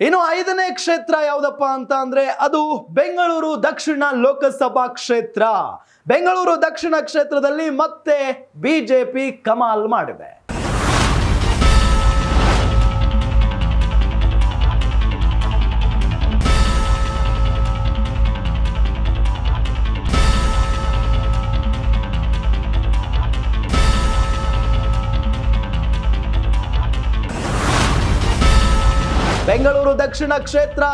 ಇನ್ನು ಐದನೇ ಕ್ಷೇತ್ರ ಯಾವುದಪ್ಪ ಅಂತ ಅಂದ್ರೆ ಅದು ಬೆಂಗಳೂರು ದಕ್ಷಿಣ ಲೋಕಸಭಾ ಕ್ಷೇತ್ರ. ಬೆಂಗಳೂರು ದಕ್ಷಿಣ ಕ್ಷೇತ್ರದಲ್ಲಿ ಮತ್ತೆ ಬಿಜೆಪಿ ಕಮಾಲ್ ಮಾಡಿದೆ. ಬೆಂಗಳೂರು ದಕ್ಷಿಣ ಕ್ಷೇತ್ರ.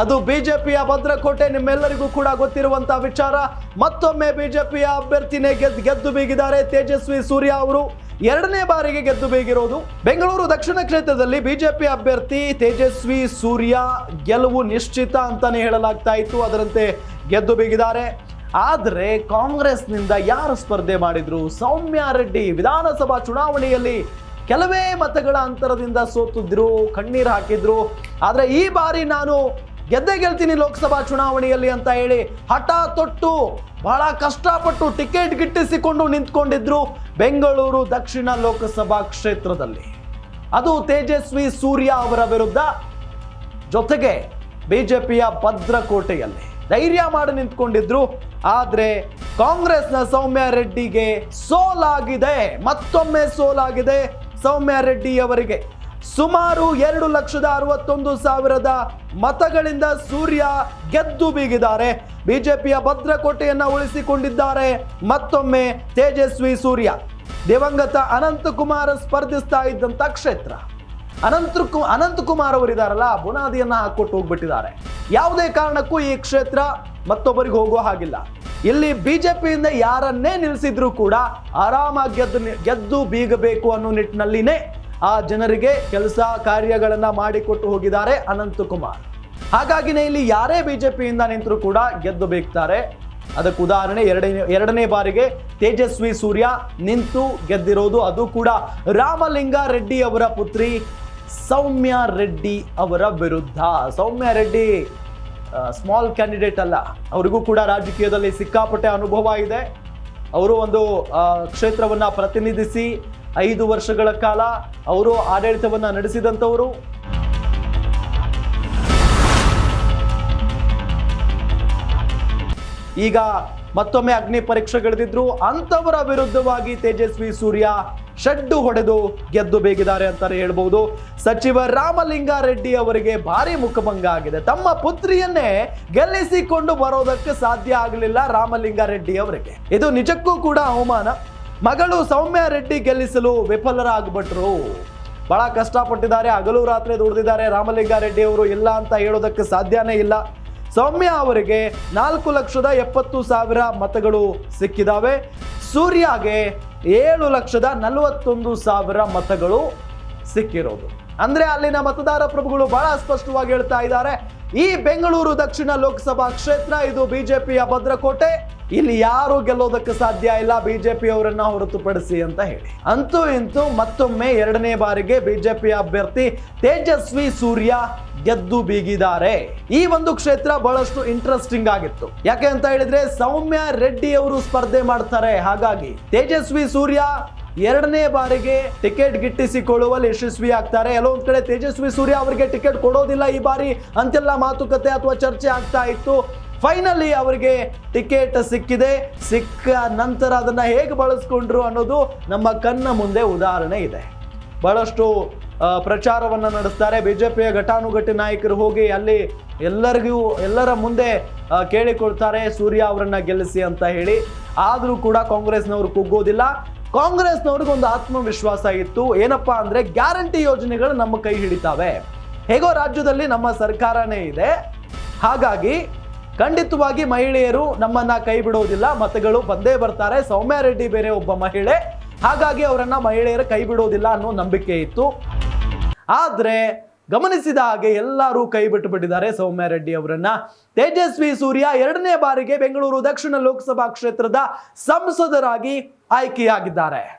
ಅದು ಬಿಜೆಪಿಯ ಭದ್ರಕೋಟೆ, ನಿಮ್ಮೆಲ್ಲರಿಗೂ ಕೂಡ ಗೊತ್ತಿರುವಂತ ವಿಚಾರ. ಮತ್ತೊಮ್ಮೆ ಬಿಜೆಪಿಯ ಅಭ್ಯರ್ಥಿನೇ ಗೆದ್ದು ಗೆದ್ದು ಬೀಗಿದ್ದಾರೆ ತೇಜಸ್ವಿ ಸೂರ್ಯ ಅವರು. ಎರಡನೇ ಬಾರಿಗೆ ಗೆದ್ದು ಬೀಗಿರೋದು ಬೆಂಗಳೂರು ದಕ್ಷಿಣ ಕ್ಷೇತ್ರದಲ್ಲಿ ಬಿಜೆಪಿ ಅಭ್ಯರ್ಥಿ ತೇಜಸ್ವಿ ಸೂರ್ಯ. ಗೆಲುವು ನಿಶ್ಚಿತ ಅಂತಾನೆ ಹೇಳಲಾಗ್ತಾ ಇತ್ತು, ಅದರಂತೆ ಗೆದ್ದು ಬೀಗಿದ್ದಾರೆ. ಆದರೆ ಕಾಂಗ್ರೆಸ್ನಿಂದ ಯಾರು ಸ್ಪರ್ಧೆ ಮಾಡಿದ್ರು? ಸೌಮ್ಯ ರೆಡ್ಡಿ ವಿಧಾನಸಭಾ ಚುನಾವಣೆಯಲ್ಲಿ ಕೆಲವೇ ಮತಗಳ ಅಂತರದಿಂದ ಸೋತಿದ್ರು, ಕಣ್ಣೀರು ಹಾಕಿದ್ರು. ಆದರೆ ಈ ಬಾರಿ ನಾನು ಗೆದ್ದೇ ಗೆಲ್ತೀನಿ ಲೋಕಸಭಾ ಚುನಾವಣೆಯಲ್ಲಿ ಅಂತ ಹೇಳಿ ಹಠ ತೊಟ್ಟು ಬಹಳ ಕಷ್ಟಪಟ್ಟು ಟಿಕೆಟ್ ಗಿಟ್ಟಿಸಿಕೊಂಡು ನಿಂತ್ಕೊಂಡಿದ್ರು ಬೆಂಗಳೂರು ದಕ್ಷಿಣ ಲೋಕಸಭಾ ಕ್ಷೇತ್ರದಲ್ಲಿ. ಅದು ತೇಜಸ್ವಿ ಸೂರ್ಯ ಅವರ ವಿರುದ್ಧ ಜೊತೆಗೆ ಬಿಜೆಪಿಯ ಭದ್ರಕೋಟೆಯಲ್ಲಿ ಧೈರ್ಯ ಮಾಡಿ ನಿಂತ್ಕೊಂಡಿದ್ರು. ಆದರೆ ಕಾಂಗ್ರೆಸ್ನ ಸೌಮ್ಯ ರೆಡ್ಡಿಗೆ ಸೋಲಾಗಿದೆ, ಮತ್ತೊಮ್ಮೆ ಸೋಲಾಗಿದೆ. ಸೌಮ್ಯ ರೆಡ್ಡಿ ಅವರಿಗೆ ಸುಮಾರು ಎರಡು ಲಕ್ಷದ ಅರವತ್ತೊಂದು ಸಾವಿರದ ಮತಗಳಿಂದ ಸೂರ್ಯ ಗೆದ್ದು ಬೀಗಿದ್ದಾರೆ. ಬಿಜೆಪಿಯ ಭದ್ರಕೋಟೆಯನ್ನು ಉಳಿಸಿಕೊಂಡಿದ್ದಾರೆ ಮತ್ತೊಮ್ಮೆ ತೇಜಸ್ವಿ ಸೂರ್ಯ. ದಿವಂಗತ ಅನಂತಕುಮಾರ್ ಸ್ಪರ್ಧಿಸ್ತಾ ಇದ್ದಂಥ ಕ್ಷೇತ್ರ. ಅನಂತ ಅನಂತಕುಮಾರ್ ಅವರಿದ್ದಾರಲ್ಲ ಬುನಾದಿಯನ್ನು ಹಾಕ್ಕೊಟ್ಟು ಹೋಗ್ಬಿಟ್ಟಿದ್ದಾರೆ. ಯಾವುದೇ ಕಾರಣಕ್ಕೂ ಈ ಕ್ಷೇತ್ರ ಮತ್ತೊಬ್ಬರಿಗೆ ಹೋಗೋ ಹಾಗಿಲ್ಲ. ಇಲ್ಲಿ ಬಿಜೆಪಿಯಿಂದ ಯಾರನ್ನೇ ನಿಲ್ಲಿಸಿದ್ರು ಕೂಡ ಆರಾಮಾಗಿ ಗೆದ್ದು ಗೆದ್ದು ಬೀಗಬೇಕು ಅನ್ನೋ ನಿಟ್ಟಿನಲ್ಲಿನೇ ಆ ಜನರಿಗೆ ಕೆಲಸ ಕಾರ್ಯಗಳನ್ನು ಮಾಡಿಕೊಟ್ಟು ಹೋಗಿದ್ದಾರೆ ಅನಂತಕುಮಾರ್. ಹಾಗಾಗಿನೇ ಇಲ್ಲಿ ಯಾರೇ ಬಿಜೆಪಿಯಿಂದ ನಿಂತರೂ ಕೂಡ ಗೆದ್ದು ಬೇಕ್ತಾರೆ ಅದಕ್ಕೆ ಉದಾಹರಣೆ ಎರಡನೇ ಎರಡನೇ ಬಾರಿಗೆ ತೇಜಸ್ವಿ ಸೂರ್ಯ ನಿಂತು ಗೆದ್ದಿರೋದು. ಅದು ಕೂಡ ರಾಮಲಿಂಗ ರೆಡ್ಡಿ ಅವರ ಪುತ್ರಿ ಸೌಮ್ಯ ರೆಡ್ಡಿ ಅವರ ವಿರುದ್ಧ. ಸೌಮ್ಯ ರೆಡ್ಡಿ ಸ್ಮಾಲ್ ಕ್ಯಾಂಡಿಡೇಟ್ ಅಲ್ಲ. ಅವರಿಗೂ ಕೂಡ ರಾಜಕೀಯದಲ್ಲಿ ಸಿಕ್ಕಾಪಟ್ಟೆ ಅನುಭವ ಇದೆ. ಅವರು ಒಂದು ಕ್ಷೇತ್ರವನ್ನು ಪ್ರತಿನಿಧಿಸಿ ಐದು ವರ್ಷಗಳ ಕಾಲ ಅವರು ಆಡಳಿತವನ್ನು ನಡೆಸಿದಂಥವರು. ಈಗ ಮತ್ತೊಮ್ಮೆ ಅಗ್ನಿ ಪರೀಕ್ಷೆಗಳಿದ್ರು ಅಂತವರ ವಿರುದ್ಧವಾಗಿ ತೇಜಸ್ವಿ ಸೂರ್ಯ ಶಡ್ಡು ಹೊಡೆದು ಗೆದ್ದು ಬೇಗಿದ್ದಾರೆ ಅಂತಾನೆ ಹೇಳ್ಬಹುದು ಸಚಿವ ರಾಮಲಿಂಗಾರೆಡ್ಡಿ ಅವರಿಗೆ ಭಾರಿ ಮುಖಭಂಗ ಆಗಿದೆ. ತಮ್ಮ ಪುತ್ರಿಯನ್ನೇ ಗೆಲ್ಲಿಸಿಕೊಂಡು ಬರೋದಕ್ಕೆ ಸಾಧ್ಯ ಆಗಲಿಲ್ಲ ರಾಮಲಿಂಗಾರೆಡ್ಡಿ ಅವರಿಗೆ. ಇದು ನಿಜಕ್ಕೂ ಕೂಡ ಅವಮಾನ. ಮಗಳು ಸೌಮ್ಯ ರೆಡ್ಡಿ ಗೆಲ್ಲಿಸಲು ವಿಫಲರಾಗ್ಬಿಟ್ರು. ಬಹಳ ಕಷ್ಟಪಟ್ಟಿದ್ದಾರೆ. ಹಗಲು ರಾತ್ರಿ ದುಡಿದಿದ್ದಾರೆ ರಾಮಲಿಂಗಾರೆಡ್ಡಿ ಅವರು. ಇಲ್ಲ ಅಂತ ಹೇಳೋದಕ್ಕೆ ಸಾಧ್ಯನೇ ಇಲ್ಲ. ಸೌಮ್ಯ ಅವರಿಗೆ ನಾಲ್ಕು ಲಕ್ಷದ ಎಪ್ಪತ್ತು ಸಾವಿರ ಮತಗಳು ಸಿಕ್ಕಿದಾವೆ. ಸೂರ್ಯಗೆ ಏಳು ಲಕ್ಷದ ನಲವತ್ತೊಂದು ಸಾವಿರ ಮತಗಳು ಸಿಕ್ಕಿರೋದು. ಅಂದ್ರೆ ಅಲ್ಲಿನ ಮತದಾರ ಪ್ರಭುಗಳು ಬಹಳ ಸ್ಪಷ್ಟವಾಗಿ ಹೇಳ್ತಾ ಇದ್ದಾರೆ, ಈ ಬೆಂಗಳೂರು ದಕ್ಷಿಣ ಲೋಕಸಭಾ ಕ್ಷೇತ್ರ, ಇದು ಬಿಜೆಪಿಯ ಭದ್ರಕೋಟೆ, ಇಲ್ಲಿ ಯಾರು ಗೆಲ್ಲೋದಕ್ಕೆ ಸಾಧ್ಯ ಇಲ್ಲ ಬಿಜೆಪಿ ಅವರನ್ನ ಹೊರತುಪಡಿಸಿ ಅಂತ ಹೇಳಿ. ಅಂತೂ ಇಂತೂ ಮತ್ತೊಮ್ಮೆ ಎರಡನೇ ಬಾರಿಗೆ ಬಿಜೆಪಿ ಅಭ್ಯರ್ಥಿ ತೇಜಸ್ವಿ ಸೂರ್ಯ ಗೆದ್ದು ಬೀಗಿದ್ದಾರೆ. ಈ ಒಂದು ಕ್ಷೇತ್ರ ಬಹಳಷ್ಟು ಇಂಟ್ರೆಸ್ಟಿಂಗ್ ಆಗಿತ್ತು. ಯಾಕೆ ಅಂತ ಹೇಳಿದ್ರೆ ಸೌಮ್ಯ ರೆಡ್ಡಿ ಅವರು ಸ್ಪರ್ಧೆ ಮಾಡ್ತಾರೆ, ಹಾಗಾಗಿ ತೇಜಸ್ವಿ ಸೂರ್ಯ ಎರಡನೇ ಬಾರಿಗೆ ಟಿಕೆಟ್ ಗಿಟ್ಟಿಸಿಕೊಳ್ಳುವಲ್ಲಿ ಯಶಸ್ವಿ ಆಗ್ತಾರೆ ಒಂದ್ ಕಡೆ ತೇಜಸ್ವಿ ಸೂರ್ಯ ಅವರಿಗೆ ಟಿಕೆಟ್ ಕೊಡೋದಿಲ್ಲ ಈ ಬಾರಿ. ಅಂತೆಲ್ಲ ಮಾತುಕತೆ ಅಥವಾ ಚರ್ಚೆ ಆಗ್ತಾ ಇತ್ತು. ಫೈನಲಿ ಅವರಿಗೆ ಟಿಕೆಟ್ ಸಿಕ್ಕಿದೆ. ಸಿಕ್ಕ ನಂತರ ಅದನ್ನ ಹೇಗೆ ಬಳಸ್ಕೊಂಡ್ರು ಅನ್ನೋದು ನಮ್ಮ ಕಣ್ಣ ಮುಂದೆ ಉದಾಹರಣೆ ಇದೆ. ಬಹಳಷ್ಟು ನಡೆಸ್ತಾರೆ ಪ್ರಚಾರವನ್ನ ಜೆ ಪಿಯ ಘಟಾನುಘಟಿ ನಾಯಕರು ಹೋಗಿ ಅಲ್ಲಿ ಎಲ್ಲರಿಗೂ, ಎಲ್ಲರ ಮುಂದೆ ಕೇಳಿಕೊಳ್ತಾರೆ ಸೂರ್ಯ ಅವರನ್ನು ಗೆಲ್ಲಿಸಿ ಅಂತ ಹೇಳಿ. ಆದರೂ ಕೂಡ ಕಾಂಗ್ರೆಸ್ನವರು ಕುಗ್ಗೋದಿಲ್ಲ. ಕಾಂಗ್ರೆಸ್ನವ್ರಿಗೆ ಒಂದು ಆತ್ಮವಿಶ್ವಾಸ ಇತ್ತು. ಏನಪ್ಪಾ ಅಂದ್ರೆ ಗ್ಯಾರಂಟಿ ಯೋಜನೆಗಳು ನಮ್ಮ ಕೈ ಹಿಡಿತಾವೆ. ಹೇಗೋ ರಾಜ್ಯದಲ್ಲಿ ನಮ್ಮ ಸರ್ಕಾರನೇ ಇದೆ. ಹಾಗಾಗಿ ಖಂಡಿತವಾಗಿ ಮಹಿಳೆಯರು ನಮ್ಮನ್ನ ಕೈ ಬಿಡೋದಿಲ್ಲ. ಮತಗಳು ಬಂದೇ ಬರ್ತಾರೆ. ಸೌಮ್ಯ ರೆಡ್ಡಿ ಬೇರೆ ಒಬ್ಬ ಮಹಿಳೆ. ಹಾಗಾಗಿ ಅವರನ್ನ ಮಹಿಳೆಯರು ಕೈ ಬಿಡೋದಿಲ್ಲ ಅನ್ನೋ ನಂಬಿಕೆ ಇತ್ತು. ಆದ್ರೆ ಗಮನಿಸಿದ ಹಾಗೆ ಎಲ್ಲರೂ ಕೈ ಬಿಟ್ಟು ಬಿಟ್ಟಿದ್ದಾರೆ ಸೌಮ್ಯ ರೆಡ್ಡಿ ಅವರನ್ನ. ತೇಜಸ್ವಿ ಸೂರ್ಯ ಎರಡನೇ ಬಾರಿಗೆ ಬೆಂಗಳೂರು ದಕ್ಷಿಣ ಲೋಕಸಭಾ ಕ್ಷೇತ್ರದ ಸಂಸದರಾಗಿ ಆಯ್ಕೆಯಾಗಿದ್ದಾರೆ.